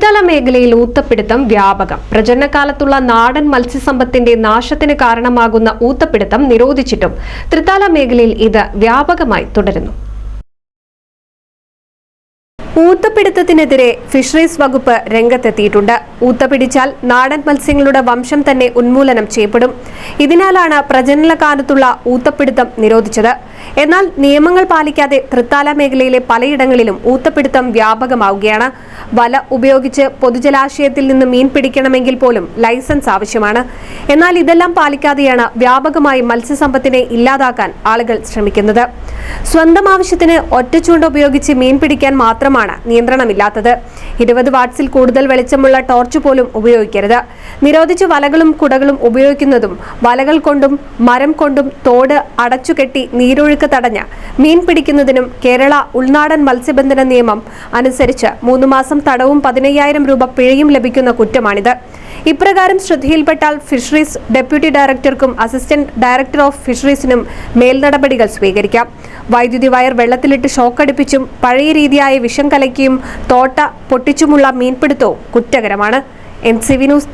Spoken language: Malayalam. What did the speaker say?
ത്രിതല മേഖലയിൽ ഊത്തപ്പിടുത്തം വ്യാപകം. പ്രചരണകാലത്തുള്ള നാടൻ മത്സ്യസമ്പത്തിന്റെ നാശത്തിന് കാരണമാകുന്ന ഊത്തപ്പിടുത്തം നിരോധിച്ചിട്ടും ത്രിതല മേഖലയിൽ ഇത് വ്യാപകമായി തുടരുന്നു. ഊത്തപ്പിടുത്തത്തിനെതിരെ ഫിഷറീസ് വകുപ്പ് രംഗത്തെത്തിയിട്ടുണ്ട്. ഊത്തപ്പിടിച്ചാൽ നാടൻ മത്സ്യങ്ങളുടെ വംശം തന്നെ ഉന്മൂലനം ചെയ്യപ്പെടും. ഇതിനാലാണ് പ്രജനനകാലത്തുള്ള ഊത്തപ്പിടുത്തം നിരോധിച്ചത്. എന്നാൽ നിയമങ്ങൾ പാലിക്കാതെ തൃത്താല മേഖലയിലെ പലയിടങ്ങളിലും ഊത്തപ്പിടുത്തം വ്യാപകമാവുകയാണ്. വല ഉപയോഗിച്ച് പൊതുജലാശയത്തിൽ നിന്ന് മീൻ പിടിക്കണമെങ്കിൽ പോലും ലൈസൻസ് ആവശ്യമാണ്. എന്നാൽ ഇതെല്ലാം പാലിക്കാതെയാണ് വ്യാപകമായി മത്സ്യസമ്പത്തിനെ ഇല്ലാതാക്കാൻ ആളുകൾ ശ്രമിക്കുന്നത്. സ്വന്തം ആവശ്യത്തിന് ഒറ്റ ചൂണ്ട ഉപയോഗിച്ച് മീൻ പിടിക്കാൻ മാത്രമാണ് നിയന്ത്രണമില്ലാത്തത്. ഇരുപത് വാട്ട്സിൽ കൂടുതൽ വെളിച്ചമുള്ള ടോർച്ച് പോലും ഉപയോഗിക്കരുത്. നിരോധിച്ച് വലകളും കുടകളും ഉപയോഗിക്കുന്നതും വലകൾ കൊണ്ടും മരം കൊണ്ടും തോട് അടച്ചുകെട്ടി നീരൊഴുക്ക് തടഞ്ഞ് മീൻ പിടിക്കുന്നതിനും കേരള ഉൾനാടൻ മത്സ്യബന്ധന നിയമം അനുസരിച്ച് മൂന്ന് മാസം തടവും പതിനയ്യായിരം രൂപ പിഴയും ലഭിക്കുന്ന കുറ്റമാണിത്. ഇപ്രകാരം ശ്രദ്ധയിൽപ്പെട്ടാൽ ഫിഷറീസ് ഡെപ്യൂട്ടി ഡയറക്ടർക്കും അസിസ്റ്റന്റ് ഡയറക്ടർ ഓഫ് ഫിഷറീസിനും മേൽനടപടികൾ സ്വീകരിക്കാം. വൈദ്യുതി വയർ വെള്ളത്തിലിട്ട് ഷോക്കടിപ്പിച്ചും പഴയ രീതിയായ വിഷം കലക്കിയും തോട്ട പൊട്ടിച്ചുമുള്ള മീൻപിടുത്തവും കുറ്റകരമാണ്. N C V news